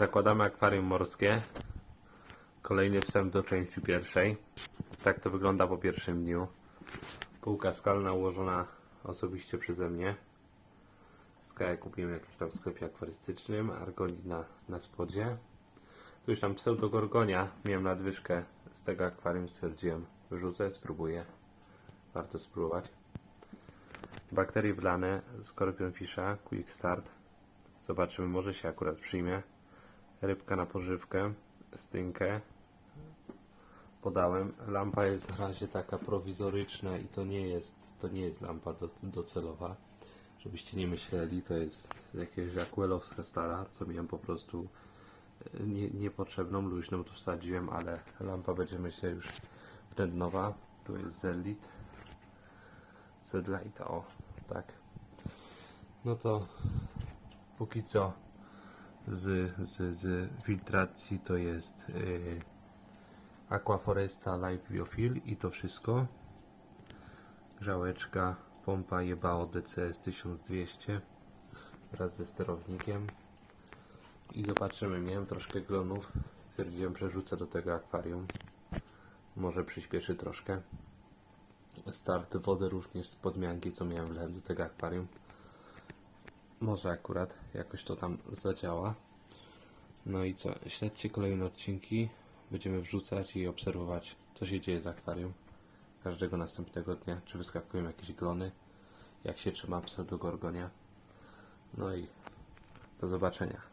Zakładamy akwarium morskie. Kolejny wstęp do części pierwszej. Tak to wygląda po pierwszym dniu. Półka skalna ułożona osobiście przeze mnie. Skaję kupiłem jakiś tam w sklepie akwarystycznym. Argonit na, na spodzie. Tu już tam pseudogorgonia. Miałem nadwyżkę z tego akwarium. Stwierdziłem, wrzucę, spróbuję. Warto spróbować. Bakterie wlane, Scorpion Fisha, Quick Start. Zobaczymy, może się akurat przyjmie. Rybka na pożywkę, stynkę. Podałem. Lampa jest na razie taka prowizoryczna i to nie jest, to nie jest lampa do, docelowa. Żebyście nie myśleli, to jest jakaś aquelowska stara, co miałem po prostu e, nie, niepotrzebną, luźną tu wsadziłem, ale lampa będzie myślę już wtednowa. Tu jest Zelit. Zedlight, o, tak. No to póki co z, z, z filtracji to jest yy, Aquaforesta Live Biofil i to wszystko. Grzałeczka, pompa Jebao DCS 1200 wraz ze sterownikiem. I zobaczymy, miałem troszkę glonów. Stwierdziłem, przerzucę do tego akwarium. Może przyspieszy troszkę. Start wody również z podmianki, co miałem wlałem do tego akwarium. Może akurat jakoś to tam zadziała. No i co? Śledźcie kolejne odcinki. Będziemy wrzucać i obserwować, co się dzieje z akwarium. Każdego następnego dnia, czy wyskakują jakieś glony, jak się trzyma pseudogorgonia. No i do zobaczenia.